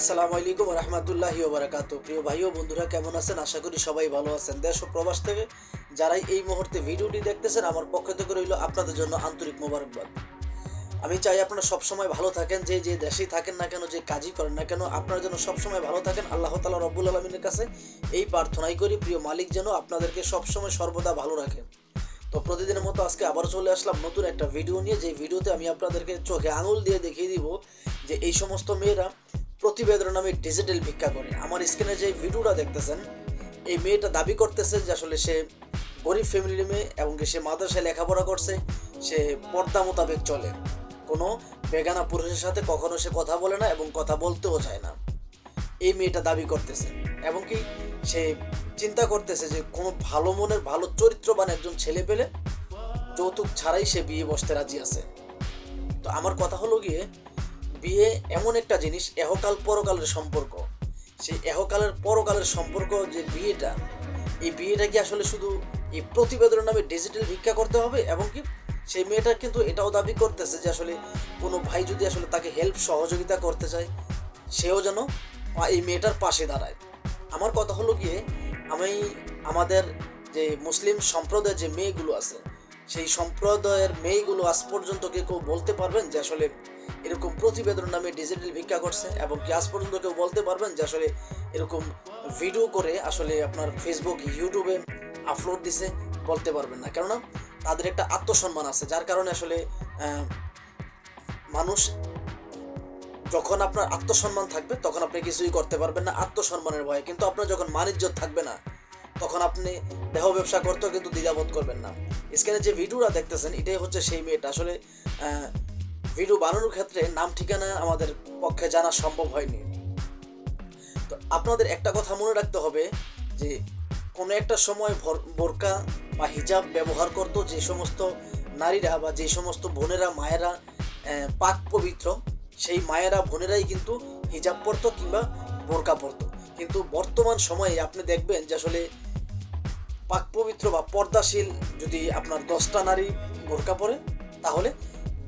আসসালামু আলাইকুম রহমতুল্লাহ বারাকাতু প্রিয় ভাই ও বন্ধুরা, কেমন আছেন? আশা করি সবাই ভালো আছেন। দেশ ও প্রবাস থেকে যারাই এই মুহূর্তে ভিডিওটি দেখতেছেন, আমার পক্ষ থেকে রইল আপনাদের জন্য আন্তরিক মোবারকবাদ। আমি চাই আপনারা সবসময় ভালো থাকেন, যে যে দেশেই থাকেন না কেন, যে কাজই করেন না কেন, আপনারা যেন সবসময় ভালো থাকেন। আল্লাহ তালা রব্বুল আলমিনের কাছে এই প্রার্থনাই করি, প্রিয় মালিক যেন আপনাদেরকে সবসময় সর্বদা ভালো রাখেন। তো প্রতিদিনের মতো আজকে আবার চলে আসলাম নতুন একটা ভিডিও নিয়ে যে ভিডিওতে আমি আপনাদেরকে চোখে আঙুল দিয়ে দেখিয়ে দিব যে এই সমস্ত মেয়েরা প্রতিবেদন নামে ডিজিটাল ভিক্ষা করে। আমার স্ক্রিনে যে ভিডিওটা দেখতেছেন, এই মেয়েটা দাবি করতেছে যে আসলে সে গরিব ফ্যামিলির মেয়ে এবং সে মাদ্রাসায় লেখাপড়া করছে, সে পর্দা মোতাবেক চলে। কোনো বেগানা পুরুষের সাথে কখনো সে কথা বলে না এবং কথা বলতেও চায় না। এই মেয়েটা দাবি করতেছে। এবং কি সে চিন্তা করতেছে যে কোনো ভালো মনের, ভালো চরিত্রবান একজন ছেলে পেলে যৌতুক ছাড়াই সে বিয়ে বসতে রাজি আছে। তো আমার কথা হলো গিয়ে বিয়ে এমন একটা জিনিস, এহকাল পরকালের সম্পর্ক। সেই এহকালের পরকালের সম্পর্ক যে বিয়েটা, এই বিয়েটা কি আসলে শুধু এই প্রতিবেদনের নামে ডিজিটাল ভিক্ষা করতে হবে? এবং কি সেই মেয়েটা কিন্তু এটাও দাবি করতেছে যে আসলে কোনো ভাই যদি আসলে তাকে হেল্প সহযোগিতা করতে চায়, সেও যেন এই মেয়েটার পাশে দাঁড়ায়। আমার কথা হলো গিয়ে, আমি আমাদের যে মুসলিম সম্প্রদায়ের যে মেয়েগুলো আছে সেই সম্প্রদায়ের মেয়েগুলো আজ পর্যন্ত কেউ কেউ বলতে পারবেন যে আসলে এরকম প্রতিবেদন নামে ডিজিটাল ভিক্ষা করছে, এবং কি আজ পর্যন্ত কেউ বলতে পারবেন যে আসলে এরকম ভিডিও করে আসলে আপনার ফেসবুক ইউটিউবে আপলোড দিছে, বলতে পারবেন না। কেননা তাদের একটা আত্মসম্মান আছে, যার কারণে আসলে মানুষ যখন আপনার আত্মসম্মান থাকবে, তখন আপনি কিছুই করতে পারবেন না আত্মসম্মানের ভয়ে। কিন্তু আপনার যখন মানিজ্য থাকবে না, তখন আপনি দেহ ব্যবসা করতেও কিন্তু দ্বিধাবোধ করবেন না। স্ক্রিনে যে ভিডিওটা দেখতেছেন, এটাই হচ্ছে সেই মেয়েটা। আসলে ভিডিও বানানোর ক্ষেত্রে নাম ঠিকানা আমাদের পক্ষে জানা সম্ভব হয়নি। তো আপনাদের একটা কথা মনে রাখতে হবে, যে কোনো একটা সময় বোরকা বা হিজাব ব্যবহার করতো যে সমস্ত নারীরা বা যে সমস্ত বোনেরা, মায়েরা পাক পবিত্র, সেই মায়েরা, বোনেরাই কিন্তু হিজাব পরতো কিংবা বোরকা পরতো। কিন্তু বর্তমান সময়ে আপনি দেখবেন যে আসলে পাক পবিত্র বা পর্দাশীল যদি আপনার দশটা নারী বোরকা পরে, তাহলে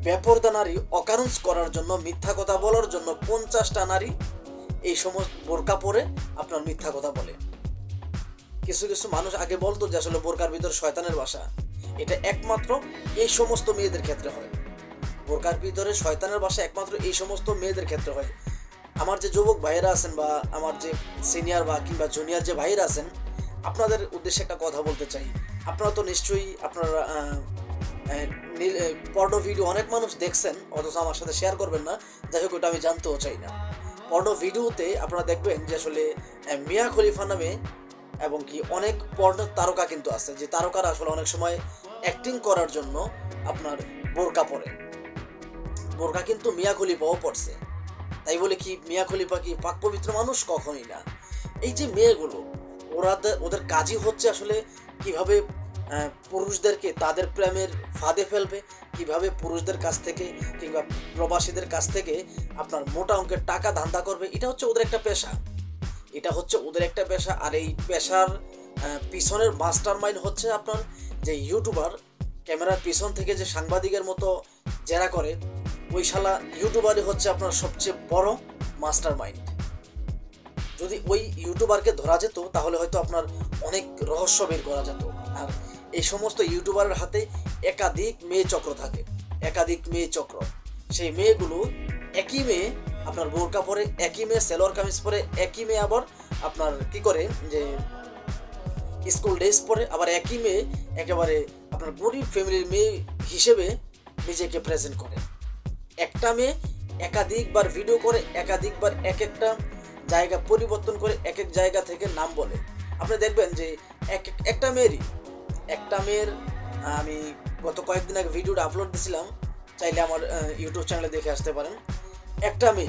বেপর্দা নারী অকারণস করার জন্য, মিথ্যা কথা বলার জন্য পঞ্চাশটা নারী এই সমস্ত বোরকা পরে আপনার মিথ্যা কথা বলে। কিছু কিছু মানুষ আগে বলতো যে আসলে বোরকার ভিতর শয়তানের বাসা। এটা একমাত্র এই সমস্ত মেয়েদের ক্ষেত্রে হয়। বোরকার ভিতরে শয়তানের বাসা একমাত্র এই সমস্ত মেয়েদের ক্ষেত্রে হয়। আমার যে যুবক ভাইয়েরা আছেন বা আমার যে সিনিয়র বা কিংবা জুনিয়র যে ভাইয়েরা আছেন আপনাদের উদ্দেশ্যে একটা কথা বলতে চাই। আপনারা তো নিশ্চয়ই আপনারা পর্নো ভিডিও অনেক মানুষ দেখছেন, অথচ আমার সাথে শেয়ার করবেন না। যাই হোক, ওটা আমি জানতেও চাই না। পর্নো ভিডিওতে আপনারা দেখবেন যে আসলে মিয়া খলিফা নামে এবং কি অনেক পর্ণ তারকা কিন্তু আছে, যে তারকারা আসলে অনেক সময় অ্যাক্টিং করার জন্য আপনার বোরকা পরে। বোরকা কিন্তু মিয়া খলিফাও পড়ছে তাই বলে কি, মিয়া খলিফা কি পাক পবিত্র মানুষ? কখনোই না। এই যে মেয়েগুলো ওরা ওদের কাজই হচ্ছে আসলে কীভাবে পুরুষদেরকে তাদের প্রেমের ফাঁদে ফেলবে, কীভাবে পুরুষদের কাছ থেকে কিংবা প্রবাসীদের কাছ থেকে আপনার মোটা অঙ্কের টাকা ধান্দা করবে, এটা হচ্ছে ওদের একটা পেশা। এটা হচ্ছে ওদের একটা পেশা, আর এই পেশার পিছনের মাস্টার মাইন্ড হচ্ছে আপনার যে ইউটিউবার, ক্যামেরার পিছন থেকে যে সাংবাদিকের মতো জেরা করে, ওই শালা ইউটিউবারই হচ্ছে আপনার সবচেয়ে বড় মাস্টার মাইন্ড যদি ওই ইউটিউবারকে ধরা যেত, তাহলে হয়তো আপনার অনেক রহস্য বের করা যেত। আর এই সমস্ত ইউটিউবারের হাতে একাধিক মেয়ে চক্র থাকে, একাধিক মেয়ে চক্র। সেই মেয়েগুলো একই মেয়ে, আপনার বোরকা পরে একই মেয়ে, সেলোয়ার কামিজ পরে একই মেয়ে, আবার আপনার কি করে, যে স্কুল ড্রেস পরে আবার একই মেয়ে, একেবারে আপনার গরিব ফ্যামিলির মেয়ে হিসেবে নিজেকে প্রেজেন্ট করে। একটা মেয়ে একাধিকবার ভিডিও করে, একাধিকবার এক একটা জায়গা পরিবর্তন করে এক এক জায়গা থেকে নাম বলে। আপনি দেখবেন যে এক এক- একটা মেয়েরই, একটা মেয়ের আমি গত কয়েকদিন আগে ভিডিওটা আপলোড দিয়েছিলাম, চাইলে আমার ইউটিউব চ্যানেলে দেখে আসতে পারেন। একটা মেয়ে,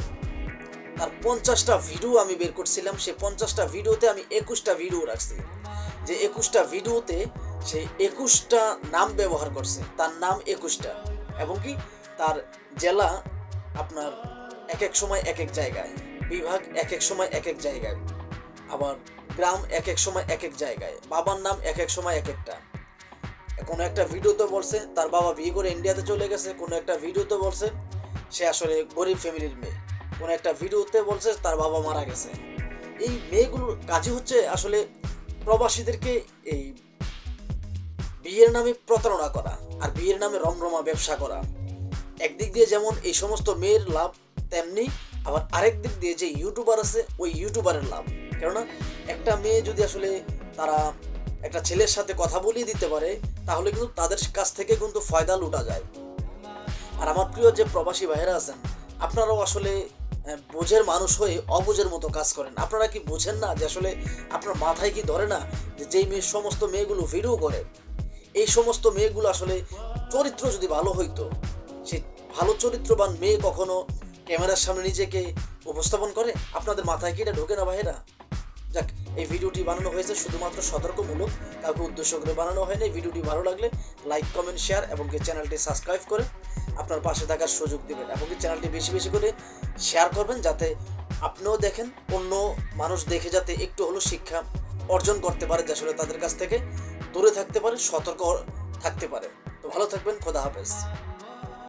তার পঞ্চাশটা ভিডিও আমি বের করছিলাম সেই পঞ্চাশটা ভিডিওতে আমি একুশটা ভিডিও রাখছি। যে একুশটা ভিডিওতে সে একুশটা নাম ব্যবহার করছে, তার নাম একুশটা। এবং কি, তার জেলা আপনার এক এক সময় এক এক জায়গায়। বিভাগ এক এক সময় এক এক জায়গায়। আবার গ্রাম এক এক সময় এক এক জায়গায়। বাবার নাম এক এক সময় এক একটা কোনো একটা ভিডিওতে বলছে, তার বাবা বিয়ে করে ইন্ডিয়াতে চলে গেছে, কোনো একটা ভিডিওতে বলছে, সে আসলে গরিব ফ্যামিলির মেয়ে। কোনো একটা ভিডিওতে বলছে, তার বাবা মারা গেছে। এই মেয়েগুলোর কাজই হচ্ছে আসলে প্রবাসীদেরকে এই বিয়ের নামে প্রতারণা করা আর বিয়ের নামে রমরমা ব্যবসা করা। একদিক দিয়ে যেমন এই সমস্ত মেয়ের লাভ, তেমনি আবার আরেক দিক দিয়ে যে ইউটিউবার আছে, ওই ইউটিউবারের লাভ। কেননা একটা মেয়ে যদি আসলে তারা একটা ছেলের সাথে কথা বলিয়ে দিতে পারে, তাহলে কিন্তু তাদের কাছ থেকে কিন্তু ফয়দা লুটা যায়। আর আমার প্রিয় যে প্রবাসী ভাইয়েরা আছেন, আপনারাও আসলে বোঝের মানুষ হয়ে অবুঝের মতো কাজ করেন। আপনারা কি বোঝেন না যে আসলে আপনার মাথায় কি ধরে না যে যেই মেয়ে সমস্ত মেয়েগুলো ভিডিও করে, এই সমস্ত মেয়েগুলো আসলে চরিত্র যদি ভালো হইতো সে ভালো চরিত্রবান মেয়ে কখনো ক্যামেরার সামনে নিজেকে উপস্থাপন করে, আপনাদের মাথায় কি এটা ঢোকে না ভাইয়েরা? যাক, এই ভিডিওটি বানানো হয়েছে শুধুমাত্র সতর্কমূলক, কাউকে উদ্দেশ্য করে বানানো হয়নি। ভিডিওটি ভালো লাগলে লাইক কমেন্ট শেয়ার এবং কি চ্যানেলটি সাবস্ক্রাইব করে আপনার পাশে থাকার সুযোগ দেবেন এবং কি চ্যানেলটি বেশি বেশি করে শেয়ার করবেন যাতে আপনিও দেখেন, অন্য মানুষ দেখে যাতে একটু হলেও শিক্ষা অর্জন করতে পারে, যে আসলে তাদের কাছ থেকে দূরে থাকতে পারে, সতর্ক থাকতে পারে। তো ভালো থাকবেন, খোদা হাফেজ।